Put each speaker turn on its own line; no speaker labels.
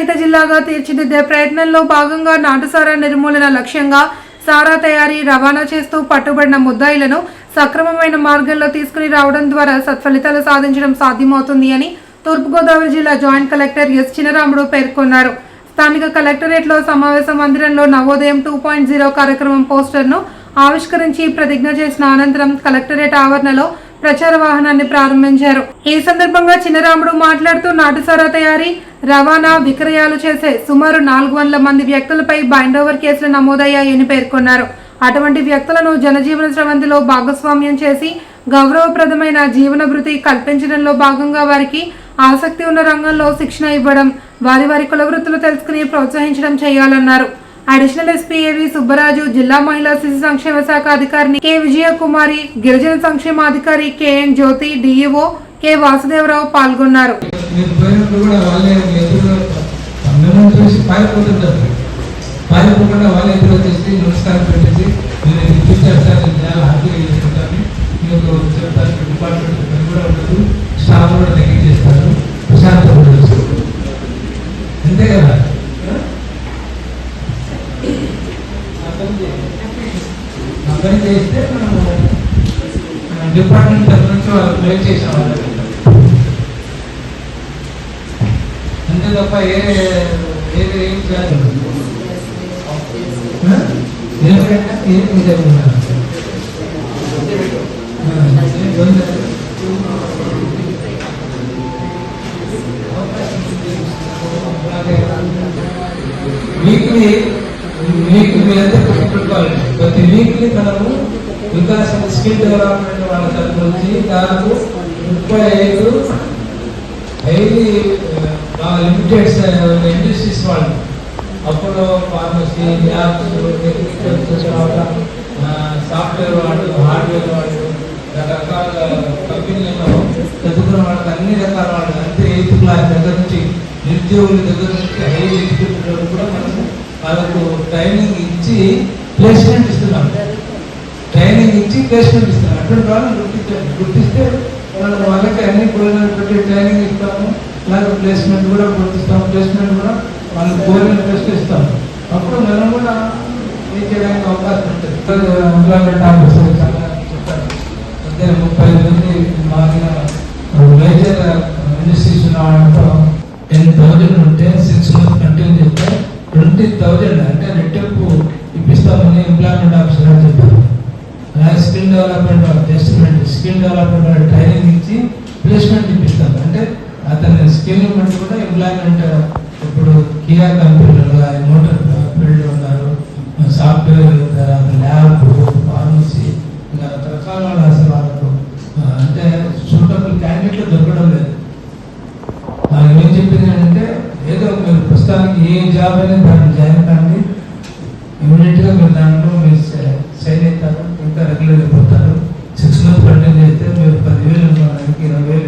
రహిత జిల్లాగా తీర్చిదిద్దే ప్రయత్నంలో భాగంగా నాటుసారా నిర్మూలన లక్ష్యంగా సారా తయారీ రవాణా చేస్తూ పట్టుబడిన ముద్దాయిలను సక్రమమైన మార్గంలో తీసుకుని రావడం ద్వారా సత్ఫలితాలు సాధించడం సాధ్యమవుతుంది అని తూర్పుగోదావరి జిల్లా జాయింట్ కలెక్టర్ ఎస్ చినరాముడు పేర్కొన్నారు. స్థానిక కలెక్టరేట్లో సమావేశ మందిరంలో నవోదయం టూ పాయింట్ జీరో కార్యక్రమం పోస్టర్ను ఆవిష్కరించి ప్రతిజ్ఞ చేసిన అనంతరం కలెక్టరేట్ ఆవరణలో ప్రచార వాహనాన్ని ప్రారంభించారు. ఈ సందర్భంగా చిన్నరాముడు మాట్లాడుతూ నాటుసారా తయారీ రవాణా విక్రయాలు చేసే సుమారు నాలుగు వందల మంది వ్యక్తులపై బైండోవర్ కేసులు నమోదయ్యాయని పేర్కొన్నారు. అటువంటి వ్యక్తులను జనజీవన స్రవంతిలో భాగస్వామ్యం చేసి గౌరవప్రదమైన జీవన భృతి కల్పించడంలో భాగంగా వారికి ఆసక్తి ఉన్న రంగంలో శిక్షణ ఇవ్వడం వారి వారి కుల వృత్తులు తెలుసుకుని ప్రోత్సహించడం చేయాలన్నారు. అడిషనల్ ఎస్పీ ఏవి సుబ్బరాజు జిల్లా మహిళా శిశు సంక్షేమ శాఖ అధికారిని కె విజయకుమారి గిరిజన సంక్షేమాధికారి KN Jyothi DEO K Vasudevarao పాల్గొన్నారు.
పారిపోకుండా ఎదురు వచ్చేసి నమస్కారం పెట్టేసి సార్ చేసుకుంటాను డిపార్ట్మెంట్ పని కూడా ఉండదు స్టాఫ్ కూడా తగ్గించేస్తారు ప్రశాంతం కూడా చూసుకుంటారు అంతే కదా పని చేస్తే మనము డిపార్ట్మెంట్ తరఫు నుంచి వాళ్ళు ప్లేట్ చేసాం అంతే తప్ప ఏ ఏది ఏం చేయాలి? ఎందుకంటే ఏం జరుగుతున్నారు వీక్లీ వీక్ మీద పెట్టుకోవాలి ప్రతి వీక్లీ మనము వికాసం స్కిల్ డెవలప్మెంట్ వాళ్ళ తరఫు నుంచి దాదాపు ముప్పై ఐదు హైలీ లిమిటెడ్స్ లిమిటెడ్ ఇండస్ట్రీస్ వాళ్ళు అప్పుడు ఫార్మసీ ల్యాబ్స్ సాఫ్ట్వేర్ వాళ్ళు హార్డ్వేర్ వాళ్ళు రకరకాల కంపెనీలలో చదువుకున్న వాళ్ళకి అన్ని రకాల వాళ్ళు అంటే ఎయిత్ క్లాస్ దగ్గర నుంచి నిరుద్యోగుల దగ్గర నుంచి హై వాళ్ళకు ట్రైనింగ్ ఇచ్చి ప్లేస్మెంట్ ఇస్తున్నాం ట్రైనింగ్ ఇచ్చి ప్లేస్మెంట్ ఇస్తాం అటువంటి వాళ్ళని గుర్తించండి గుర్తిస్తే వాళ్ళకి వాళ్ళకి అన్ని కోరిన పెట్టి ట్రైనింగ్ ఇస్తాము. అలాగే ప్లేస్మెంట్ కూడా గుర్తిస్తాం ప్లేస్మెంట్ కూడా వాళ్ళకి కోరిన టెస్ట్ ఇస్తాం అప్పుడు మనం కూడా ఏం చేయడానికి అవకాశం ఉంటుంది? ఎంప్లాయ్మెంట్ ఆఫీసర్ చాలా చెప్పారు అంటే ముప్పై మంది మారిన మేజర్ మినిస్ట్రీస్ ఉన్న వాళ్ళతో టెన్ థౌజండ్ ఉంటే సిక్స్ మంత్ కంటిన్యూ చేస్తే ట్వంటీ థౌజండ్ అంటే రెట్టింపు ఇప్పిస్తామని ఎంప్లాయ్మెంట్ ఆఫీసర్ గారు చెప్పారు. అలాగే స్కిల్ డెవలప్మెంట్ టెస్ట్మెంట్ స్కిల్ డెవలప్మెంట్ వాళ్ళు ట్రైనింగ్ ఇచ్చి ప్లేస్మెంట్ ఇప్పిస్తాం అంటే అతని స్కిల్ బట్టి కూడా ఎంప్లాయ్మెంట్ ఇప్పుడు కియా కంపెనీలు మోటార్ ఫీల్డ్ ఉన్నారు సాఫ్ట్వేర్ తర్వాత ఏ జాబ్ అనేది దాన్ని జాయిన్ కానీ ఇమీడియట్గా మీరు దాంట్లో మీరు సైన్ అవుతారు. ఇంకా రెగ్యులర్ అయిపోతారు. సిక్స్ మంత్స్ అటెండ్ అయితే మీరు పదివేలు ఇరవై వేలు